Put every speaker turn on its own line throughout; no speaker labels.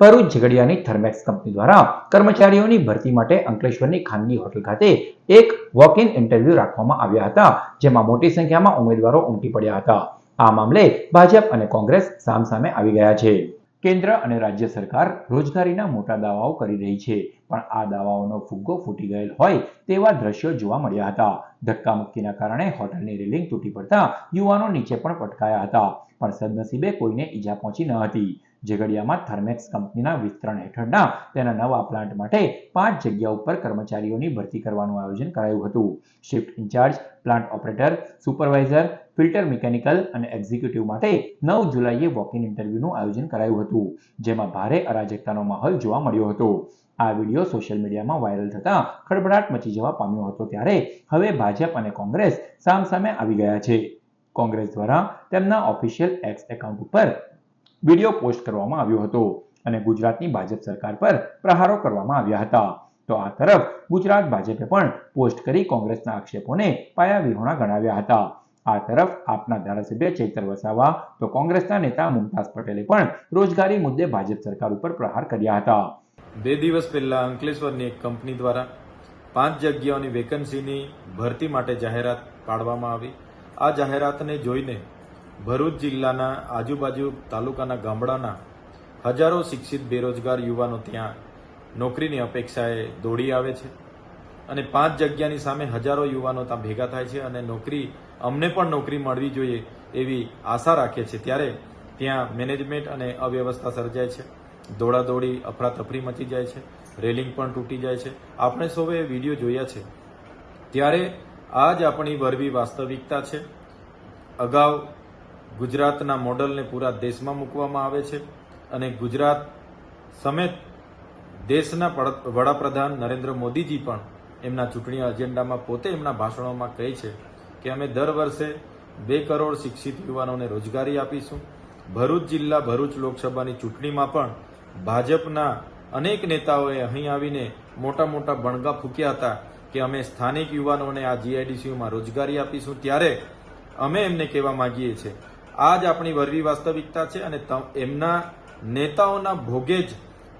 Bharuch ઝઘડિયાની Thermax company દ્વારા કર્મચારીઓની ભરતી માટે અંકલેશ્વરની ખાનગી હોટલ ખાતે એક વોક ઇન ઇન્ટરવ્યુ રાખવામાં આવ્યા હતા, જેમાં મોટી સંખ્યામાં ઉમેદવારો ઉમટી પડ્યા હતા. આ મામલે ભાજપ અને કોંગ્રેસ સામસામે આવી ગયા છે. કેન્દ્ર અને રાજ્ય સરકાર રોજગારીના મોટા દાવાઓ કરી રહી છે, પણ આ દાવાઓનો ફુગ્ગો ફૂટી ગયેલ હોય તેવા દ્રશ્યો જોવા મળ્યા હતા. ધક્કામુક્કીના કારણે હોટલની રેલિંગ તૂટી પડતા યુવાનો નીચે પણ પટકાયા હતા, પણ સદનસીબે કોઈને ઈજા પહોંચી ન હતી. ઝઘડિયામાં થર્મેક્સ કંપનીના વિસ્તરણ હેઠળના તેના નવા પ્લાન્ટ માટે પાંચ જગ્યા ઉપર કર્મચારીઓની ભરતી કરવાનું આયોજન કરાયું હતું. Shift incharge plant operator supervisor filter mechanical અને એક્ઝિક્યુટિવ માટે નવ જુલાઈએ વોક ઇન ઇન્ટરવ્યુનું આયોજન કરાયું હતું, જેમાં ભારે અરાજકતાનો માહોલ જોવા મળ્યો હતો. આ વીડિયો સોશિયલ મીડિયામાં વાયરલ થતા ખળભળાટ મચી જવા પામ્યો હતો ત્યારે હવે ભાજપ અને કોંગ્રેસ સામસામે આવી ગયા છે. કોંગ્રેસ દ્વારા તેમના ઓફિશિયલ એક્સ એકાઉન્ટ ઉપર વીડિયો પોસ્ટ કરવામાં આવ્યો હતો અને ગુજરાતની ભાજપ સરકાર પર પ્રહારો કરવામાં આવ્યા હતા. તો આ તરફ ગુજરાત ભાજપે પણ પોસ્ટ કરી કોંગ્રેસના આક્ષેપોને પાયાવિહોણા ગણાવ્યા હતા. આ તરફ આપના ધારાસભ્ય ચૈતર વસાવા, તો કોંગ્રેસના નેતા મુમતાઝ પટેલે પણ રોજગારી મુદ્દે ભાજપ સરકાર ઉપર પ્રહાર કર્યા હતા.
બે દિવસ પહેલા અંકલેશ્વરની એક કંપની દ્વારા પાંચ જગ્યાઓની વેકન્સીની ભરતી માટે જાહેરાત પાડવામાં આવી. આ જાહેરાતને જોઈને ભરૂચ જિલ્લાના આજુબાજુ તાલુકાના ગામડાના હજારો શિક્ષિત, બેરોજગાર યુવાનો ત્યાં નોકરીની અપેક્ષાએ દોડી આવે છે અને પાંચ જગ્યાની સામે હજારો યુવાનો ત્યાં ભેગા થાય છે અને નોકરી, અમને પણ નોકરી મળવી જોઈએ એવી આશા રાખે છે. ત્યારે ત્યાં મેનેજમેન્ટ અને અવ્યવસ્થા સર્જાય છે. દોડાદોડી, અફરાતફરી મચી જાય છે. રેલિંગ પણ તૂટી જાય છે. આપણે સૌએ વીડિયો જોયા છે. ત્યારે આ જ આપણી વરવી વાસ્તવિકતા છે. અગાઉ ગુજરાતના મોડલને પૂરા દેશમાં મૂકવામાં આવે છે અને ગુજરાત સમેત દેશના વડાપ્રધાન નરેન્દ્ર મોદીજી પણ એમના ચૂંટણી એજન્ડામાં પોતે એમના ભાષણોમાં કહે છે કે અમે દર વર્ષે બે કરોડ શિક્ષિત યુવાનોને રોજગારી આપીશું. ભરૂચ જિલ્લા ભરૂચ લોકસભાની ચૂંટણીમાં પણ ભાજપના અનેક નેતાઓએ અહીં આવીને મોટા મોટા બણગા ફૂક્યા હતા કે અમે સ્થાનિક યુવાનોને આ જીઆઈડીસીયુમાં રોજગારી આપીશું. ત્યારે અમે એમને કહેવા માંગીએ છીએ આ જ આપણી વરવી વાસ્તવિકતા છે અને એમના નેતાઓના ભોગે જ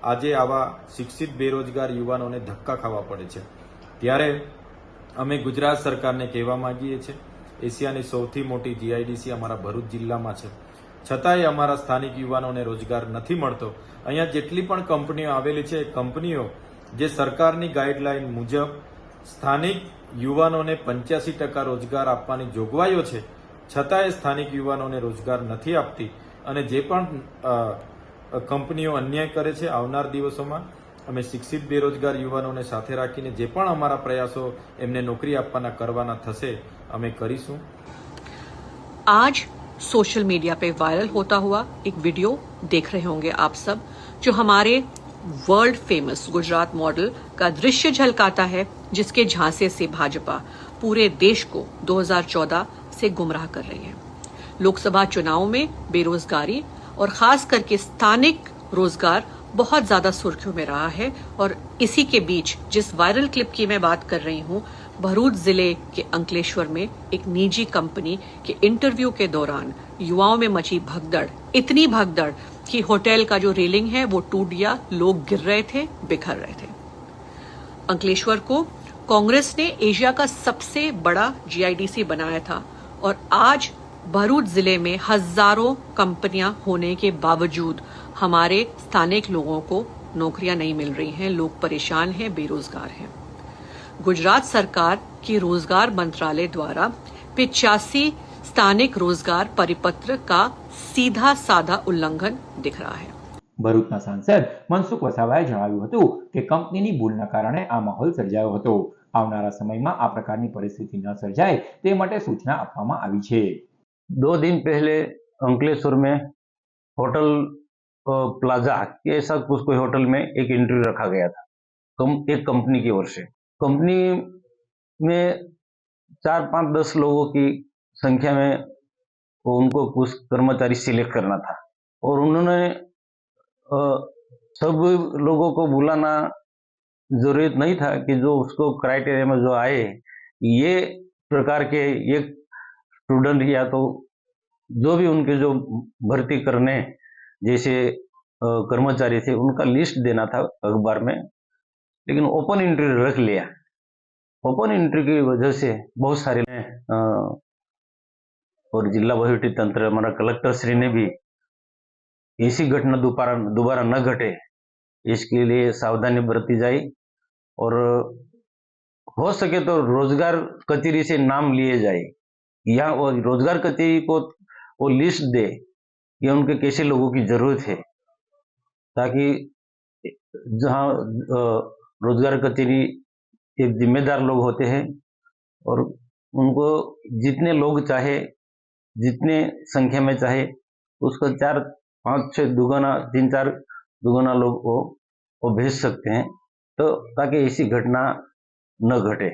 આજે આવા શિક્ષિત, બેરોજગાર યુવાનોને ધક્કા ખાવા પડે છે. ત્યારે અમે ગુજરાત સરકારને કહેવા માંગીએ છીએ, એશિયાની સૌથી મોટી જીઆઈડીસી અમારા ભરૂચ જિલ્લામાં છે. છતાંય અમારા સ્થાનિક યુવાનોને રોજગાર નથી મળતો. અહીંયા જેટલી પણ કંપનીઓ આવેલી છે એ કંપનીઓ જે સરકારની ગાઈડલાઈન મુજબ સ્થાનિક યુવાનોને પંચ્યાસી ટકા રોજગાર આપવાની જોગવાઈઓ છે છતાંય સ્થાનિક યુવાનોને રોજગાર નથી આપતી અને જે પણ અ, કંપનીઓ અન્યાય કરે છે આવનાર દિવસોમાં અમે શિક્ષિત બેરોજગાર યુવાનોને સાથે રાખીને જે પણ અમારા પ્રયાસો એમને નોકરી આપવાના કરવાના થશે અમે કરીશું
आज सोशल मीडिया पे वायरल होता हुआ एक वीडियो देख रहे होंगे आप सब जो हमारे वर्ल्ड फेमस गुजरात मॉडल का दृश्य झलकाता है जिसके झांसे से भाजपा पूरे देश को 2014 से गुमराह कर रही है। लोकसभा चुनाव में बेरोजगारी और खास करके स्थानिक रोज़गार बहुत ज़्यादा सुर्खियों में रहा है और इसी के बीच जिस वायरल क्लिप की मैं बात कर रही हूँ, भरूच ज़िले के अंकलेश्वर में एक निजी कंपनी के इंटरव्यू के दौरान युवाओं में मची भगदड़, इतनी भगदड़ कि होटल का जो रेलिंग है वो टूट गया, लोग गिर रहे थे, बिखर रहे थे। अंकलेश्वर को कांग्रेस ने एशिया का सबसे बड़ा जीआईडीसी बनाया था। और आज भरूच जिले में हजारों कंपनियां होने के बावजूद हमारे स्थानिक लोगों को नौकरियां नहीं मिल रही हैं लोग परेशान हैं बेरोजगार हैं गुजरात सरकार की रोजगार मंत्रालय द्वारा पिचासी स्थानिक रोजगार परिपत्र का सीधा साधा उल्लंघन दिख रहा है
ભરૂચના સાંસદ મનસુખ વસાવાએ જણાવ્યું હતું કે કંપનીની ભૂલના કારણે આ માહોલ સર્જાયો હતો આવનારા સમયમાં આ પ્રકારની પરિસ્થિતિ ન સર્જાય તે માટે સૂચના આપવામાં આવી છે
दो दिन पहले अंकलेश्वर में होटल अ, प्लाजा के ऐसा कुछ कोई होटल में एक इंटरव्यू रखा गया था कम एक कंपनी की ओर से कंपनी में चार पांच दस लोगों की संख्या में वो उनको कुछ कर्मचारी सिलेक्ट करना था और उन्होंने अ, सब लोगों को बुलाना ज़रूरत नहीं था कि जो उसको क्राइटेरिया में जो आए, ये प्रकार के ये स्टूडेंट या तो जो भी उनके जो भर्ती करने जैसे कर्मचारी थे, उनका लिस्ट देना था अखबार में, लेकिन ओपन एंट्री रख लिया। ओपन एंट्री की वजह से बहुत सारे और जिला वहीवटी तंत्र हमारा कलेक्टर श्री ने भी ऐसी घटना दोबारा दोबारा न घटे। इसके लिए सावधानी बरती जाए और हो सके तो रोज़गार कचेरी से नाम लिए जाए। या वो रोज़गार कचेरी को वो लिस्ट दे कि उनके कैसे लोगों की ज़रूरत है, ताकि जहाँ रोज़गार कचेरी एक जिम्मेदार लोग होते हैं और उनको जितने लोग चाहे, जितने संख्या में चाहे, उसको चार, पाँच छः दुगना, तीन, चार दुगना लोग वो वो भेज सकते हैं तो ताकि ऐसी घटना न घटे